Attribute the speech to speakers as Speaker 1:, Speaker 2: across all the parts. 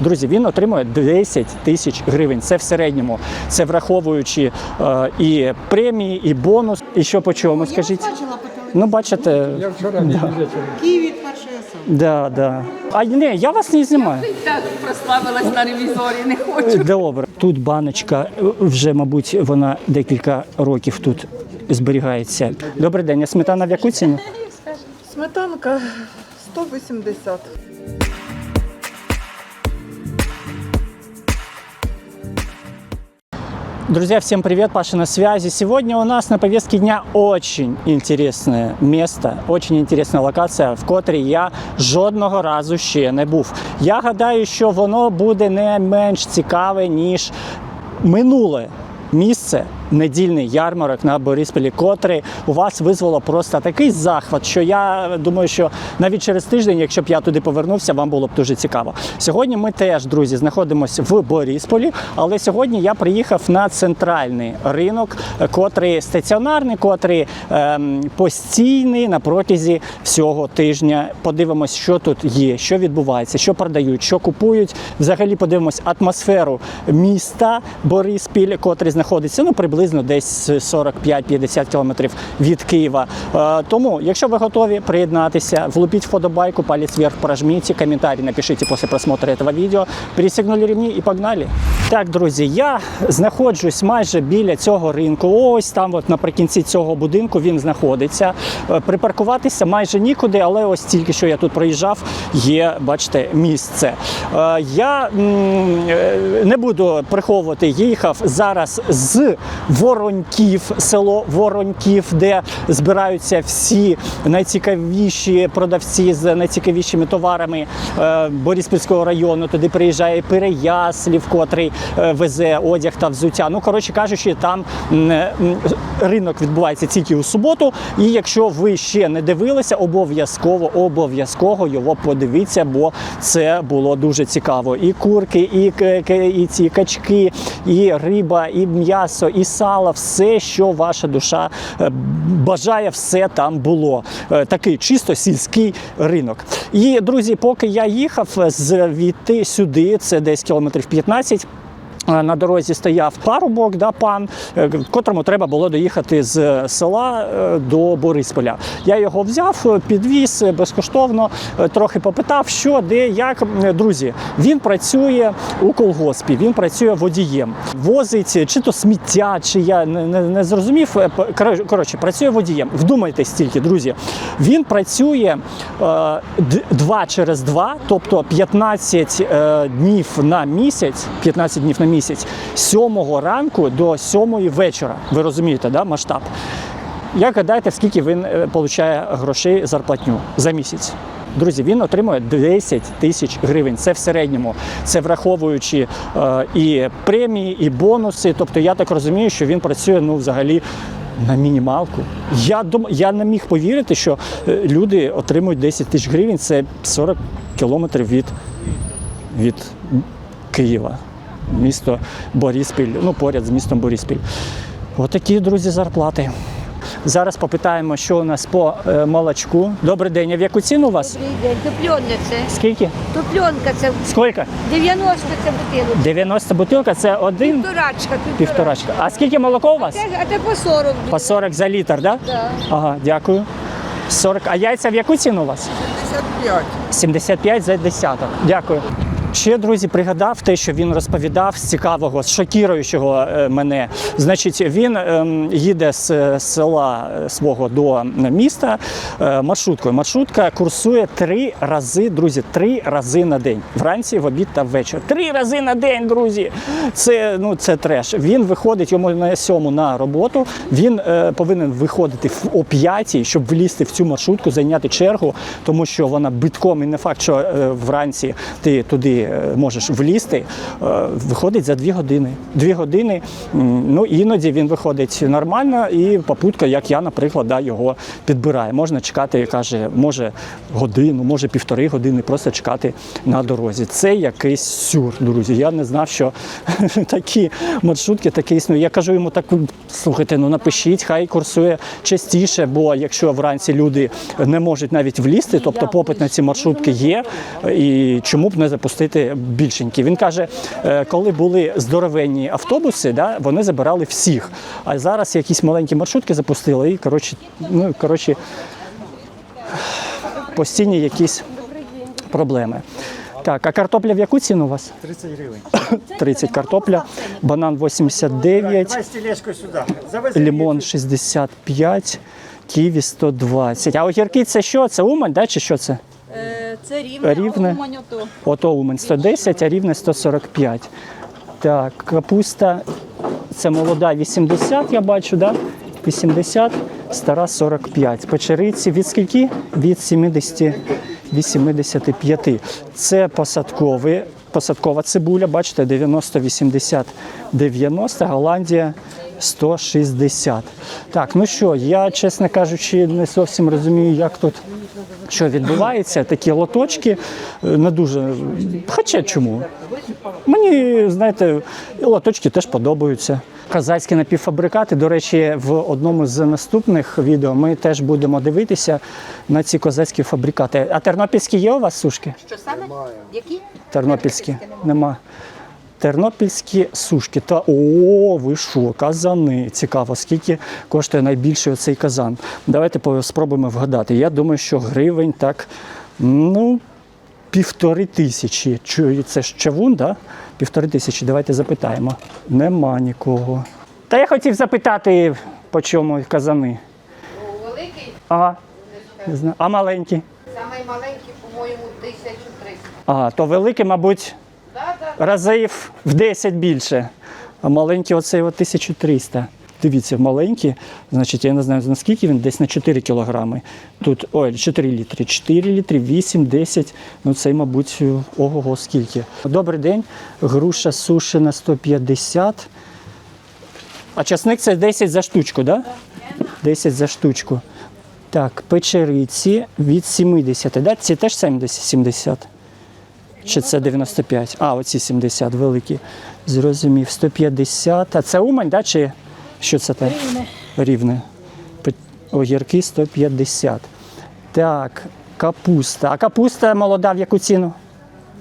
Speaker 1: Друзі, він отримує 10 тисяч гривень. Це в середньому. Це враховуючи е, і премії, і бонус. І що по чому? Скажіть?
Speaker 2: Я бачила по телевізору.
Speaker 1: Ну, бачите,
Speaker 3: Я вчора не вечором.
Speaker 2: Києві перший СМ.
Speaker 1: да, да. А ні, я вас не знімаю.
Speaker 4: Так прославилась на ревізорі, не хочу.
Speaker 1: Добре. Тут баночка е, вже, мабуть, вона декілька років тут зберігається. Добрий день, а сметана в яку ціну?
Speaker 2: Сметанка 180.
Speaker 1: Друзья, всем привет, Паша на связи. Сегодня у нас на повестке дня очень интересное место, очень интересна локація, в котрій я жодного разу ще не був. Я гадаю, що воно буде не менш цікаве, ніж минуле місце. Недільний ярмарок на Борисполі, котрий у вас визвало просто такий захват, що я думаю, що навіть через тиждень, якщо б я туди повернувся, вам було б дуже цікаво. Сьогодні ми теж, друзі, знаходимося в Борисполі, але сьогодні я приїхав на центральний ринок, котрий стаціонарний, котрий ем, постійний на протязі всього тижня. Подивимось, що тут є, що відбувається, що продають, що купують. Взагалі подивимось атмосферу міста Бориспіль, котрий знаходиться ну приблизно десь 45-50 кілометрів від Києва. Е, тому, якщо ви готові приєднатися, влупіть вподобайку, палець вверх прожмите, комментарий напишите после просмотра этого видео. Пересигнули ремні і погнали. Так, друзі, я знаходжусь майже біля цього ринку. Ось там, от наприкінці цього будинку, він знаходиться. Е, Припаркуватися майже нікуди, але ось тільки що я тут проїжджав, є, бачите, місце. Е, Я не буду приховувати, їхав зараз з Вороньків, село Вороньків, де збираються всі найцікавіші продавці з найцікавішими товарами е, Бориспільського району. Туди приїжджає Переяслів, котрий е, везе одяг та взуття. Ну, коротше кажучи, там м, ринок відбувається тільки у суботу. І якщо ви ще не дивилися, обов'язково обов'язково його подивіться, бо це було дуже цікаво. І курки, і, і ці качки, і риба, і м'ясо, і сало, все, що ваша душа е, бажає, все там було. Е, Такий чисто сільський ринок. І друзі, поки я їхав звідти сюди, це десь кілометрів 15. Е, На дорозі стояв парубок, да, пан, е, котрому треба було доїхати з села е, до Борисполя. Я його взяв, підвіз безкоштовно, трохи попитав, що, де, як. Друзі, він працює у колгоспі, він працює водієм, возить чи то сміття, чи я не, не, не зрозумів. Коротше- працює водієм. Вдумайтесь тільки, друзі. Він працює е, д- два через два, тобто 15 е, днів на місяць, 15 днів на місяць, з 7 ранку до 7 вечора. Ви розумієте, да, масштаб? Як гадаєте, скільки він е, получає грошей зарплатню за місяць? Друзі, він отримує 10 тисяч гривень. Це в середньому. Це враховуючи е, і премії, і бонуси. Тобто я так розумію, що він працює ну, взагалі на мінімалку. Я дум... я не міг повірити, що е, люди отримують 10 тисяч гривень. Це 40 кілометрів від, від Києва. Місто Боріспіль, ну поряд з містом Боріспіль. Отакі, друзі, зарплати. Зараз попитаємо, що у нас по е, молочку. Добрий день, а в яку ціну у вас?
Speaker 5: Добрий день. Топленка це.
Speaker 1: Скільки?
Speaker 5: Топленка це
Speaker 1: Скільки?
Speaker 5: 90 це бутилочка.
Speaker 1: 90 бутилка це один
Speaker 5: Півторачка.
Speaker 1: півторачка. А скільки молоко у вас?
Speaker 5: Це, а це по 40.
Speaker 1: По 40 за літр, так? Да?
Speaker 5: Да.
Speaker 1: Ага, дякую. 40. А яйця в яку ціну у вас?
Speaker 2: 55.
Speaker 1: 75 за десяток. Дякую. Ще друзі пригадав те, що він розповідав з цікавого, з шокіруючого е, мене. Значить, він ем, їде з е, села е, свого до міста маршруткою. Маршрутка курсує три рази, друзі, три рази на день. Вранці, в обід та ввечері. Три рази на день, друзі. Це ну це треш. Він виходить йому на сьому на роботу. Він е, повинен виходити о п'ятій, щоб влізти в цю маршрутку, зайняти чергу, тому що вона битком і не факт, що е, вранці ти туди е, можеш влізти. Е, виходить за дві години. Дві години. Ну іноді він виходить нормально, і попутка, як я, наприклад, да, його підбирає. Можна чекати, каже, може годину, може півтори години, просто чекати на дорозі. Це якийсь сюр, друзі. Я не знав, що такі маршрутки такі існують. Я кажу йому так, слухайте, ну напишіть, хай курсує частіше, бо якщо вранці люди не можуть навіть влізти, тобто попит на ці маршрутки є, і чому б не запустити платити більшенькі. Він каже, е, коли були здоровенні автобуси, да, вони забирали всіх. А зараз якісь маленькі маршрутки запустили і коротше, ну, коротше, постійні якісь проблеми. Так, а картопля в яку ціну у вас?
Speaker 3: 30 гривень.
Speaker 1: 30 картопля, банан 89,
Speaker 3: Давай стілечку сюди. Завези
Speaker 1: лимон 65, ківі 120. А огірки це що? Це Умань, да, чи що це?
Speaker 4: Це рівне,
Speaker 1: Рівне.
Speaker 4: Умань ото.
Speaker 1: Ото Умань 110, а рівне 145. Так, капуста це молода 80, я бачу, да? 80, стара 45. Печериці від скільки? Від 70 85. Це посадкові, посадкова цибуля, бачите, 90, 80, 90, Голландія 160. Так, ну що, я, чесно кажучи, не зовсім розумію, як тут що відбувається. Такі лоточки е, не дуже. Хоча чому? Мені, знаєте, лоточки теж подобаються. Казацькі напівфабрикати. До речі, в одному з наступних відео ми теж будемо дивитися на ці козацькі фабрикати. А тернопільські є у вас сушки?
Speaker 5: Що саме? Які?
Speaker 1: Тернопільські нема. Тернопільські сушки. Та о, ви що, казани. Цікаво, скільки коштує найбільший оцей казан. Давайте спробуємо вгадати. Я думаю, що гривень так, ну, півтори тисячі. Це ж чавун, да? Півтори тисячі. Давайте запитаємо. Нема нікого. Та я хотів запитати, по чому казани.
Speaker 6: Великий,
Speaker 1: Ага. Не знаю. А маленькі?
Speaker 6: самий маленький, по-моєму, 1300.
Speaker 1: Ага, то великі, мабуть. Разів в 10 більше. А маленький оцей от 1300. Дивіться, маленький, значить, я не знаю наскільки він, десь на 4 кілограми. Тут, ой, 4 літри, 4 літри, 8, 10. Ну цей, мабуть, ого, скільки. Добрий день. Груша сушена 150. А часник це 10 за штучку, так? Да? 10 за штучку. Так, печериці від 70. Да? Ці теж 70? 70. Чи це 95? А, оці 70 великі. Зрозумів. 150. А це Умань, да? чи що це те? Рівне. Рівне. Огірки 150. Так, капуста. А капуста молода в яку ціну?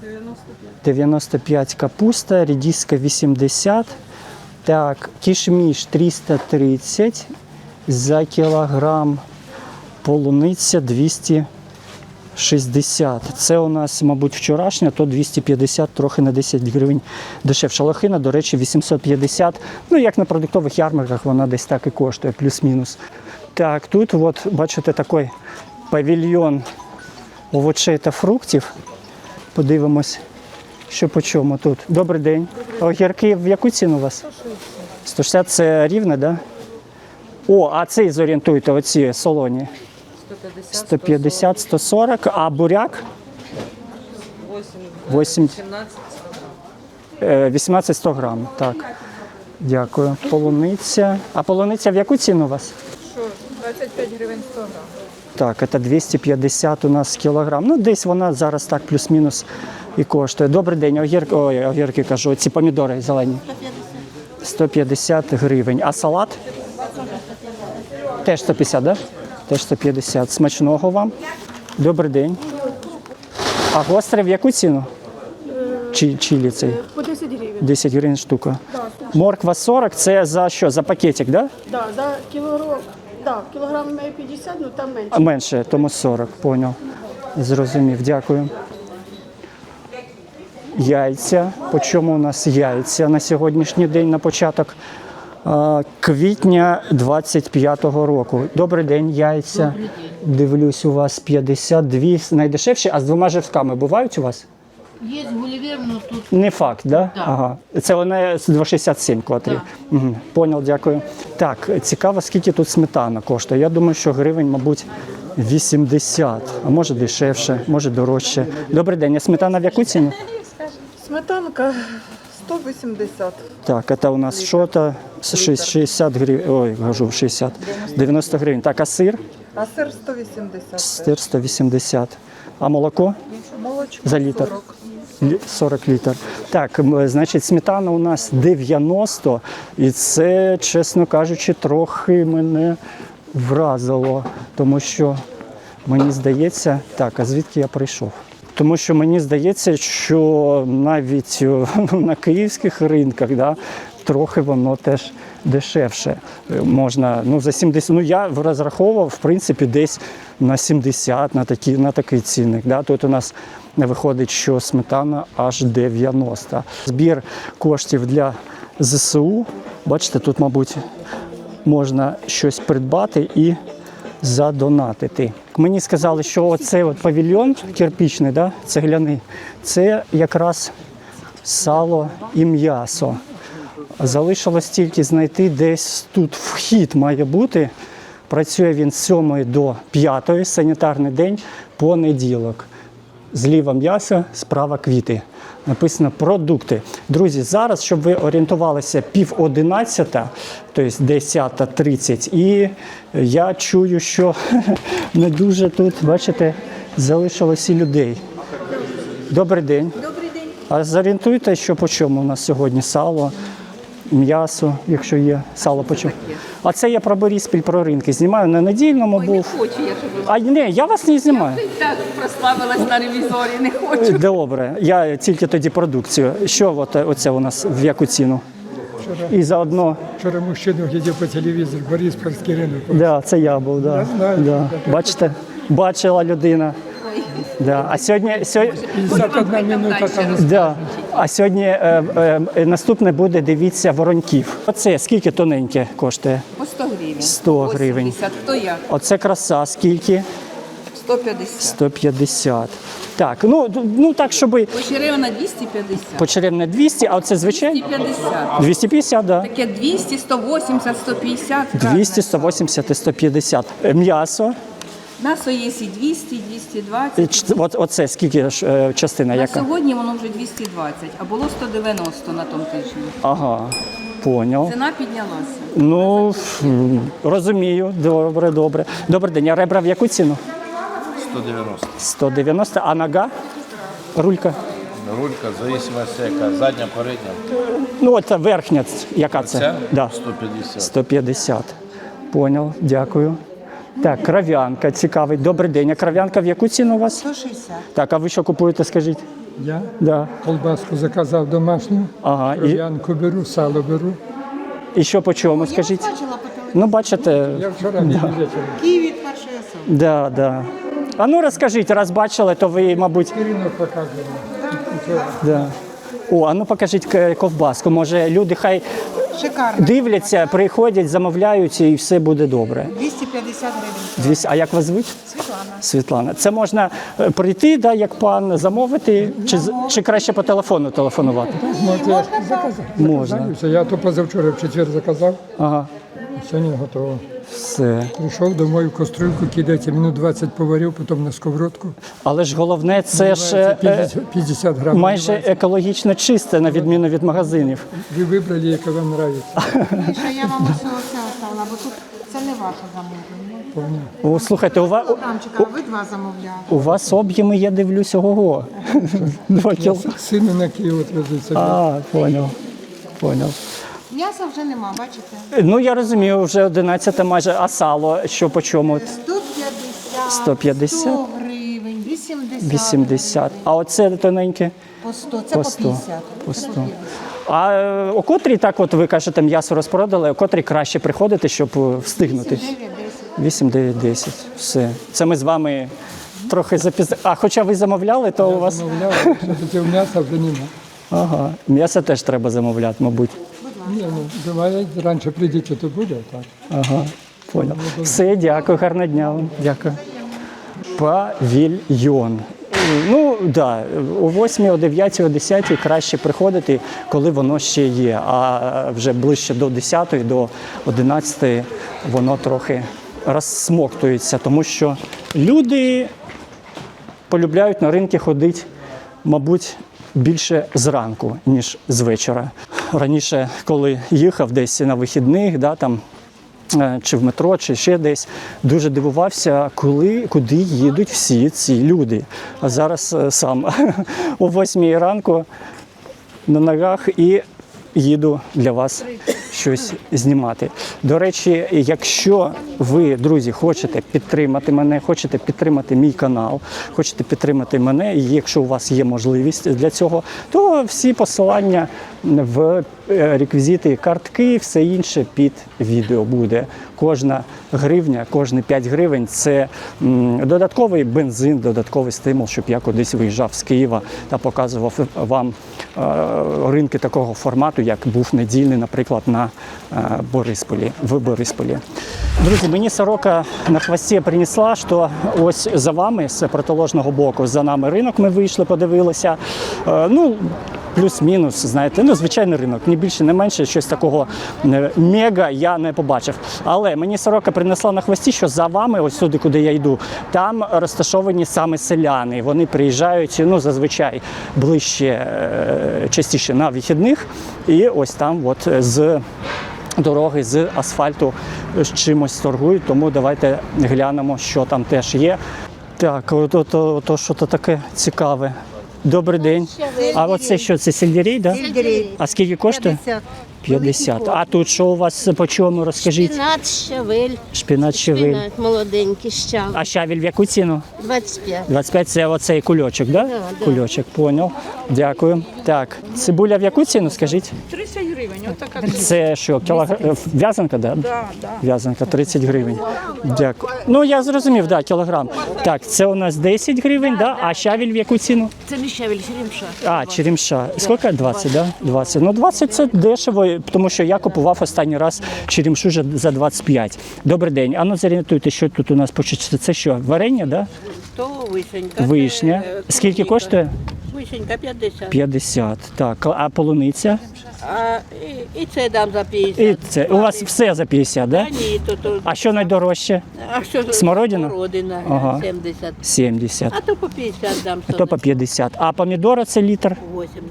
Speaker 1: 95. 95 капуста, рідіска 80. Так, кішміш 330 за кілограм. Полуниця 200. 60. Це у нас, мабуть, вчорашня, то 250, трохи на 10 гривень дешевша. Лохина, до речі, 850. Ну, як на продуктових ярмарках, вона десь так і коштує, плюс-мінус. Так, тут, от, бачите, такий павільйон овочей та фруктів. Подивимось, що по чому тут. Добрий день. Огірки в яку ціну у вас? 160. 160 це рівне, так? Да? О, а цей зорієнтуйте, оці солоні. 150, 140, а буряк? 8, 18 100 грам. Так. Дякую. Полуниця. А полуниця в яку ціну у вас?
Speaker 2: 25 гривень 100 грам.
Speaker 1: Так, це 250 у нас кілограм. Ну, десь вона зараз так плюс-мінус і коштує. Добрий день, огірки, ой, огірки кажу, ці помідори зелені. 150 гривень. А салат? Теж 150, так? Да? Теж 150. Смачного вам. Добрий день. А гострий в яку ціну? Чи, чилі цей?
Speaker 7: По 10 гривень.
Speaker 1: 10 гривень штука. Морква 40 це за що? За пакетик? Да?
Speaker 7: Да, за кілограм, да, кілограм має 50, ну там менше.
Speaker 1: А менше, тому 40, поняв. Зрозумів, дякую. Яйця. По чому у нас яйця на сьогоднішній день на початок квітня 25-го року. Добрий день, яйця. Дивлюсь, у вас 52 найдешевші, а з двома живками бувають у вас?
Speaker 6: Є гулівер, ну тут
Speaker 1: Не факт, да? Ага. Це вони з 2,67 котрі. Угу. Понял, дякую. Так, цікаво, скільки тут сметана коштує. Я думаю, що гривень, мабуть, 80, а може дешевше, може дорожче. Добрий день, а сметана в яку ціну?
Speaker 2: Сметанка 180.
Speaker 1: Так, це у нас що то 60 гривень, ой, кажу, 60, 90 гривень. Так, а сир?
Speaker 2: А сир 180.
Speaker 1: Сир 180. А молоко?
Speaker 2: Молочко
Speaker 1: За літр.
Speaker 2: 40.
Speaker 1: 40 літр. Так, значить, сметана у нас 90, і це, чесно кажучи, трохи мене вразило, тому що мені здається, так, а звідки я прийшов? Тому що мені здається, що навіть е, на київських ринках да, трохи воно теж дешевше. Е, Можна, ну за 70, ну я розраховував, в принципі, десь на 70, на, такі, на такий цінник. Да. Тут у нас виходить, що сметана аж 90. Збір коштів для ЗСУ. Бачите, тут, мабуть, можна щось придбати і задонатити. Мені сказали, що оцей от павільйон кирпічний, да, цегляний, це якраз сало і м'ясо. Залишилось тільки знайти десь тут вхід має бути. Працює він з 7 до 5, санітарний день, понеділок. Зліва м'ясо, справа квіти. Написано продукти. Друзі, зараз, щоб ви орієнтувалися пів одинадцята, тобто 10.30, і я чую, що не дуже тут, бачите, залишилося і людей. Добрий день. Добрий день. А зорієнтуйте, що по чому у нас сьогодні сало, м'ясо, якщо є сало по чому. А це я про Боріспіль, про ринки. Знімаю на недільному
Speaker 4: Ой, не
Speaker 1: був.
Speaker 4: хочу я, щоб ви
Speaker 1: А ні, я вас не знімаю.
Speaker 4: так прославилась на ревізорі, не хочу.
Speaker 1: Добре, я тільки тоді продукцію. Що от, оце у нас в яку ціну? І заодно,
Speaker 8: Вчора мужчина глядів по телевізору, Бориспольський ринок.
Speaker 1: да, це я був, да.
Speaker 8: Я знаю.
Speaker 1: Да. Бачите, бачила людина. Да. А сьогодні, сьогодні,
Speaker 8: 51 минута там.
Speaker 1: да. а сьогодні е, е, е, наступне буде, дивіться, вороньків. Оце скільки тоненьке коштує?
Speaker 4: По 100 гривень.
Speaker 1: 100 гривень.
Speaker 4: 80. Хто як?
Speaker 1: Оце краса, скільки?
Speaker 4: 150.
Speaker 1: 150. Так, ну, ну так, щоб
Speaker 4: Почеревина 250.
Speaker 1: почеревне 200, а оце звичайно
Speaker 4: 250.
Speaker 1: 250, да.
Speaker 4: Таке 200, 180, 150. разне.
Speaker 1: 200, 180 і 150. Е, М'ясо.
Speaker 4: М'ясо є 200, 220.
Speaker 1: Е, От, оце скільки ж, е, частина
Speaker 4: На
Speaker 1: яка?
Speaker 4: сьогодні воно вже 220, а було 190 на тому тижні.
Speaker 1: Ага, поняв.
Speaker 4: Ціна піднялася.
Speaker 1: Ну, м, розумію. Добре, добре. Добрий день. А ребра в яку ціну?
Speaker 9: 190.
Speaker 1: 190. А нога? Рулька?
Speaker 9: Рулька, в зависимости яка. Задня, передня.
Speaker 1: Ну, от та верхня, ц- яка це?
Speaker 9: Ця?
Speaker 1: Да.
Speaker 9: 150.
Speaker 1: 150. Поняв, дякую. Так, кров'янка цікавий. Добрий день. А кров'янка в яку ціну у вас?
Speaker 6: 160.
Speaker 1: Так, а ви що купуєте, скажіть?
Speaker 8: Я
Speaker 1: Да.
Speaker 8: колбаску заказав домашню,
Speaker 1: Ага. І,
Speaker 8: кров'янку беру, сало беру.
Speaker 1: і що по чому, скажіть? Ну, бачите,
Speaker 8: Я вчора да. вечором.
Speaker 6: Київ від першої особи.
Speaker 1: да, да. А ну розкажіть, раз бачили, то ви, мабуть,
Speaker 8: Ринок показує.
Speaker 1: да. О, а ну покажіть к- ковбаску. Може, люди хай
Speaker 6: Шикарно.
Speaker 1: дивляться, приходять, замовляють і все буде добре.
Speaker 6: 250 гривень.
Speaker 1: Двісті- А як вас звуть?
Speaker 6: Світлана.
Speaker 1: Світлана. Це можна е, прийти, да, як пан, замовити, чи, з- чи краще по телефону телефонувати?
Speaker 8: Можете я заказав.
Speaker 1: Можна.
Speaker 8: Я то позавчора в четвер заказав,
Speaker 1: Ага,
Speaker 8: сьогодні готово.
Speaker 1: Все.
Speaker 8: Прийшов домой в кастрюльку, кидається, минут 20 поварив, потім на сковородку.
Speaker 1: Але ж головне, це ж е,
Speaker 8: Це
Speaker 1: е,
Speaker 8: 50, 50 грамів.
Speaker 1: майже
Speaker 8: наливається.
Speaker 1: екологічно чисте, на відміну від магазинів.
Speaker 8: Ви вибрали, яке вам подобається.
Speaker 6: Що я вам усе це оставила, бо тут це не ваше замовлення.
Speaker 1: О, слухайте, у вас,
Speaker 6: Кілограмчика, а ви два замовляли.
Speaker 1: у вас об'єми, я дивлюсь, ого. Два кіл.
Speaker 8: Сину на Київ.
Speaker 1: А, поняв. Поняв.
Speaker 6: М'яса вже нема, бачите?
Speaker 1: Ну я розумію, вже 11 майже, а сало що по чому?
Speaker 6: 150,
Speaker 1: 150?
Speaker 6: 100 гривень, 80,
Speaker 1: 80. А оце тоненьке?
Speaker 6: по 100, це
Speaker 1: По
Speaker 6: по 50.
Speaker 1: По 100. А е, о котрій так, от ви кажете, м'ясо розпродали, о котрій краще приходити, щоб е, встигнути?
Speaker 6: 9, 10.
Speaker 1: 8, 9, 10. Все. Це ми з вами трохи запізно. А хоча ви замовляли, то у вас.
Speaker 8: Замовляв, що таке м'яса вже нема.
Speaker 1: Ага. М'ясо теж треба замовляти, мабуть.
Speaker 8: Ні, ну, буває, раніше прийдіть, то буде, так.
Speaker 1: Ага, понял. Все, дякую, гарного дня вам. Дякую. Павільйон. Ну, так, да, о 8, о 9, о 10 краще приходити, коли воно ще є. А вже ближче до 10, до 11 воно трохи розсмоктується, тому що люди полюбляють на ринки ходити, мабуть, більше зранку, ніж з вечора. Раніше, коли їхав десь на вихідних, да, там, е, чи в метро, чи ще десь, дуже дивувався, коли, куди їдуть всі ці люди. А зараз е, сам о 8 ранку на ногах і їду для вас щось знімати. До речі, якщо ви, друзі, хочете підтримати мене, хочете підтримати мій канал, хочете підтримати мене, і якщо у вас є можливість для цього, то всі посилання в е, реквізити картки, все інше під відео буде. Кожна гривня, кожні 5 гривень це додатковий бензин, додатковий стимул, щоб я кудись виїжджав з Києва та показував вам е, ринки такого формату, як був недільний, наприклад, на е, Борисполі в Борисполі. Друзі, мені сорока на хвості принесла, що ось за вами з протиложного боку, за нами ринок. Ми вийшли, подивилися. Е, ну, плюс-мінус, знаєте, ну звичайний ринок, ні більше, не менше, щось такого е, мега я не побачив. Але мені сорока принесла на хвості, що за вами, ось сюди, куди я йду, там розташовані саме селяни. Вони приїжджають ну, зазвичай ближче, е, частіше на вихідних, і ось там, от з дороги з асфальту з чимось торгують, тому давайте глянемо, що там теж є. Так, то, то, то, що то таке цікаве. Добрий день. А оце що, це сельдерей, да?
Speaker 5: Сельдерей.
Speaker 1: А скільки коштує? 50. А тут що у вас по чому, розкажіть?
Speaker 7: Шпинат, щавель,
Speaker 1: Шпинат щавель.
Speaker 7: шпинат молоденький, щав.
Speaker 1: А щавель в яку ціну?
Speaker 7: 25.
Speaker 1: 25 це оцей кульочок, да?
Speaker 7: да.
Speaker 1: Кульочок, поняв. Дякую. Так, цибуля в яку ціну, скажіть?
Speaker 2: 30 гривень, отака.
Speaker 1: Це що, кілограм? В'язанка, да?
Speaker 2: Да, да.
Speaker 1: В'язанка 30 гривень. Дякую. Ну я зрозумів, да, кілограм. Так, це у нас 10 гривень, да? а щавель в яку ціну?
Speaker 7: Це не щавель, черемша.
Speaker 1: А, черемша. Скільки? 20, да? 20. Ну 20 це дешево, тому що я купував останній раз черемшу за 25. Добрий день. А ну зорієнтуйте, що тут у нас почується. Це що, варення, да?
Speaker 10: То вишенька.
Speaker 1: Вишня.
Speaker 10: Е,
Speaker 1: Скільки
Speaker 10: клубніка.
Speaker 1: коштує?
Speaker 10: Вишенька 50.
Speaker 1: 50. Так, а полуниця?
Speaker 10: А, і, і це дам за 50.
Speaker 1: І це. У вас все за 50, да?
Speaker 10: А ні, то, то,
Speaker 1: А що найдорожче?
Speaker 10: а що
Speaker 1: смородина?
Speaker 10: Смородина,
Speaker 1: Ага.
Speaker 10: 70.
Speaker 1: 70.
Speaker 10: А то по 50 дам.
Speaker 1: А то по 50. А помідора це літр
Speaker 10: 80.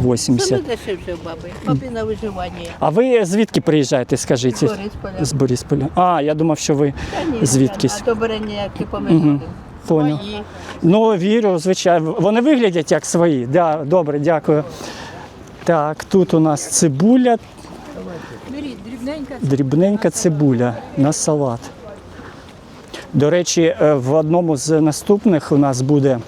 Speaker 1: 80.
Speaker 10: Саме дешевше в баби. Бабі на виживання.
Speaker 1: А ви звідки приїжджаєте, скажіть?
Speaker 10: З Борисполя.
Speaker 1: З Борисполя. А, я думав, що ви звідкись.
Speaker 10: А то бере ніякі помидори.
Speaker 1: Поняв.
Speaker 10: Свої.
Speaker 1: Ну, вірю, звичайно. Вони виглядять як свої. Да, добре, дякую. Так, тут у нас цибуля. Дрібненька цибуля на салат. До речі, е, в одному з наступних у нас буде,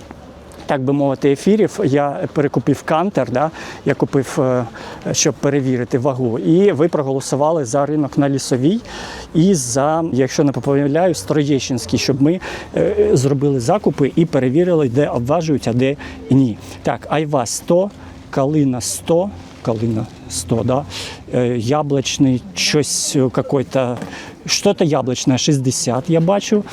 Speaker 1: так би мовити, ефірів. Я перекупив кантер, да? я купив, е, щоб перевірити вагу. І ви проголосували за ринок на лісовій і за, якщо не помиляю, Строєщинський, щоб ми е, зробили закупи і перевірили, де обважують, а де ні. Так, айва 100, калина 100. Калина 100, да? Э, яблочный, щось э, какой-то, что-то яблучне 60, я бачу.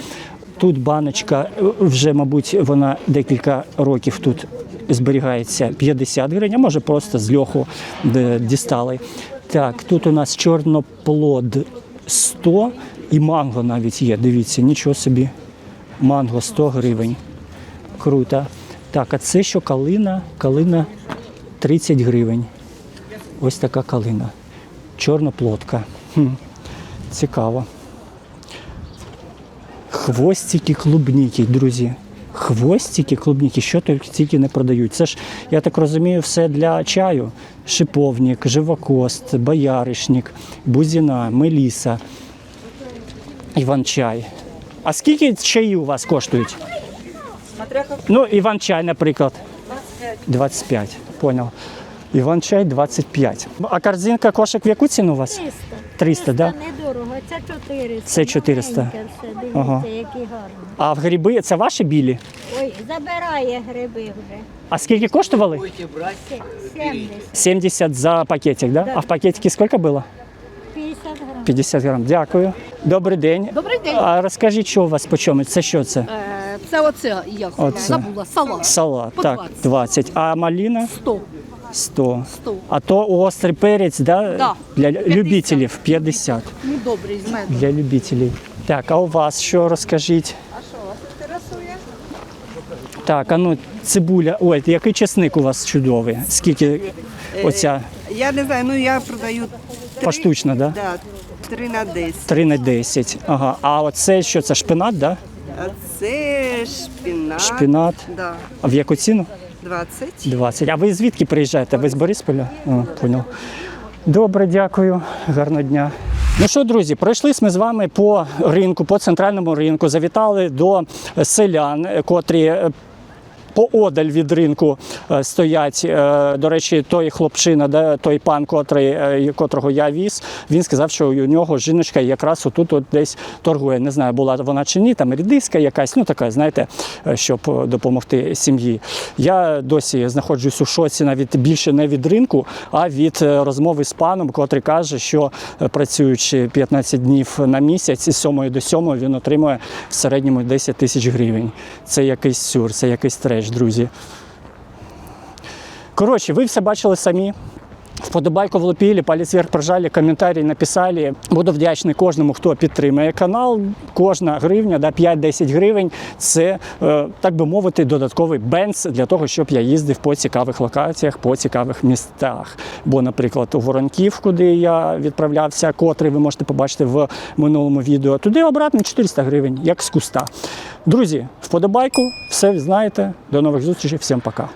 Speaker 1: Тут баночка, е, вже, мабуть, вона декілька років тут зберігається 50 гривень, а може просто з льоху де дістали. Так, тут у нас чорноплод 100 і манго навіть є. Дивіться, нічого собі. Манго 100 гривень. Круто. Так, а це що калина? Калина 30 гривень. Ось така калина. Чорноплодка. Хм. Цікаво. Хвостики клубніки, друзі. Хвостики клубніки, що тільки тільки не продають. Це ж, я так розумію, все для чаю. Шиповник, живокост, бояришник, бузіна, меліса, іван-чай. А скільки чаї у вас коштують? Ну, іван-чай, наприклад. 25. Понял. Іван-чай 25. А корзинка кошик в яку ціну у вас?
Speaker 5: 300.
Speaker 1: 300, да?
Speaker 5: Це 400.
Speaker 1: Це 400.
Speaker 5: Маленьке все, дивіться,
Speaker 1: Ага.
Speaker 5: які гарні.
Speaker 1: А в гриби це ваші білі?
Speaker 5: Ой, забирає гриби вже.
Speaker 1: А скільки коштували?
Speaker 5: 70,
Speaker 1: 70 за пакетик, да? А в пакетике сколько было?
Speaker 5: 50 грам.
Speaker 1: 50 грам. Дякую. Добрий день.
Speaker 6: Добрий день.
Speaker 1: А розкажіть, що у вас по чому? Це що це?
Speaker 6: Е, Це оце, як
Speaker 1: Оце.
Speaker 6: забула, салат.
Speaker 1: Салат.
Speaker 6: По
Speaker 1: Так,
Speaker 6: 20.
Speaker 1: 20. А маліна?
Speaker 6: 100.
Speaker 1: 100.
Speaker 6: 100.
Speaker 1: А то гострий перець, да?
Speaker 6: Да.
Speaker 1: Для
Speaker 6: 50.
Speaker 1: любителів 50.
Speaker 6: Ну, добрий, з медом.
Speaker 1: Для любителів. Так, а у вас що розкажіть? А що, вас інтересує? Так, а ну цибуля. Ой, який чесник у вас чудовий. Скільки оця
Speaker 10: Я не знаю, ну я продаю
Speaker 1: поштучна, да?
Speaker 10: да, 3 на 10.
Speaker 1: 3 на 10. Ага. А оце що це шпинат, да?
Speaker 10: А це шпінат.
Speaker 1: Шпинат.
Speaker 10: Да,
Speaker 1: А в яку ціну?
Speaker 10: 20.
Speaker 1: 20. А ви звідки приїжджаєте? Ви з Борисполя? О, понял. Добре, дякую. Гарного дня. Ну що, друзі, пройшлись ми з вами по ринку, по центральному ринку, завітали до селян, котрі е, поодаль від ринку е, стоять. Е, До речі, той хлопчина, той пан, котрий, е, котрого я віз, він сказав, що у нього жіночка якраз отут от десь торгує. Не знаю, була вона чи ні, там рідиська якась, ну така, знаєте, щоб допомогти сім'ї. Я досі знаходжусь у шоці навіть більше не від ринку, а від розмови з паном, котрий каже, що працюючи 15 днів на місяць, з 7 до 7 він отримує в середньому 10 тисяч гривень. Це якийсь сюр, це якийсь треш, друзі. Коротше, ви все бачили самі. Вподобайку влупили, палець вверх прожали, коментарі написали. Буду вдячний кожному, хто підтримує канал. Кожна гривня, да, 5-10 гривень це, е, так би мовити, додатковий бенз для того, щоб я їздив по цікавих локаціях, по цікавих містах. Бо, наприклад, у Воронків, куди я відправлявся, котрий ви можете побачити в минулому відео, туди обратно 400 гривень, як з куста. Друзі, вподобайку, все знаєте. До нових зустрічей, всім пока.